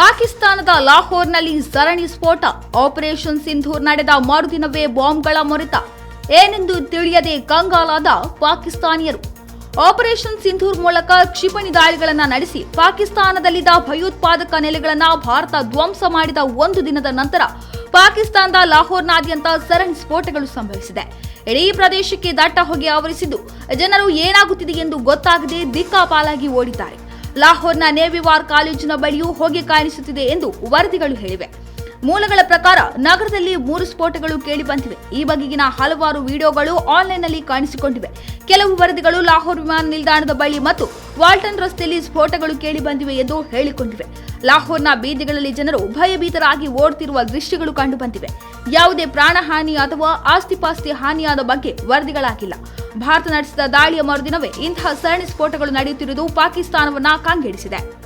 ಪಾಕಿಸ್ತಾನದ ಲಾಹೋರ್ನಲ್ಲಿ ಸರಣಿ ಸ್ಫೋಟ. ಆಪರೇಷನ್ ಸಿಂಧೂರ್ ನಡೆದ ಮರುದಿನವೇ ಬಾಂಬ್ಗಳ ಮೊರೆತ. ಏನೆಂದು ತಿಳಿಯದೆ ಕಂಗಾಲಾದ ಪಾಕಿಸ್ತಾನಿಯರು. ಆಪರೇಷನ್ ಸಿಂಧೂರ್ ಮೂಲಕ ಕ್ಷಿಪಣಿ ದಾಳಿಗಳನ್ನು ನಡೆಸಿ ಪಾಕಿಸ್ತಾನದಲ್ಲಿದ್ದ ಭಯೋತ್ಪಾದಕ ನೆಲೆಗಳನ್ನು ಭಾರತ ಧ್ವಂಸ ಮಾಡಿದ ಒಂದು ದಿನದ ನಂತರ ಪಾಕಿಸ್ತಾನದ ಲಾಹೋರ್ನಾದ್ಯಂತ ಸರಣಿ ಸ್ಫೋಟಗಳು ಸಂಭವಿಸಿದೆ. ಇಡೀ ಪ್ರದೇಶಕ್ಕೆ ದಟ್ಟ ಹೊಗೆ ಆವರಿಸಿದ್ದು ಜನರು ಏನಾಗುತ್ತಿದೆ ಎಂದು ಗೊತ್ತಾಗದೆ ದಿಕ್ಕಾಪಾಲಾಗಿ ಓಡಿದ್ದಾರೆ. ಲಾಹೋರ್ನ ನೇವಿವಾರ್ ಕಾಲೇಜಿನ ಬಳಿಯೂ ಹೋಗಿ ಕಾಣಿಸುತ್ತಿದೆ ಎಂದು ವರದಿಗಳು ಹೇಳಿವೆ. ಮೂಲಗಳ ಪ್ರಕಾರ ನಗರದಲ್ಲಿ ಮೂರು ಸ್ಫೋಟಗಳು ಕೇಳಿಬಂದಿವೆ ಈ ಬಗೆಗಿನ ಹಲವಾರು ವಿಡಿಯೋಗಳು ಆನ್ಲೈನ್ನಲ್ಲಿ ಕಾಣಿಸಿಕೊಂಡಿವೆ. ಕೆಲವು ವರದಿಗಳು ಲಾಹೋರ್ ವಿಮಾನ ನಿಲ್ದಾಣದ ಬಳಿ ಮತ್ತು ವಾಲ್ಟನ್ ರಸ್ತೆಯಲ್ಲಿ ಸ್ಫೋಟಗಳು ಕೇಳಿಬಂದಿವೆ ಎಂದು ಹೇಳಿಕೊಂಡಿವೆ. ಲಾಹೋರ್ನ ಬೀದಿಗಳಲ್ಲಿ ಜನರು ಭಯಭೀತರಾಗಿ ಓಡುತ್ತಿರುವ ದೃಶ್ಯಗಳು ಕಂಡುಬಂದಿವೆ ಯಾವುದೇ ಪ್ರಾಣಹಾನಿ ಅಥವಾ ಆಸ್ತಿಪಾಸ್ತಿ ಹಾನಿಯಾದ ಬಗ್ಗೆ ವರದಿಗಳಾಗಿಲ್ಲ. ಭಾರತ ನಡೆಸಿದ ದಾಳಿಯ ಮರುದಿನವೇ ಇಂತಹ ಸರಣಿ ಸ್ಫೋಟಗಳು ನಡೆಯುತ್ತಿರುವುದು ಪಾಕಿಸ್ತಾನವನ್ನ ಕಂಗೆಡಿಸಿದೆ.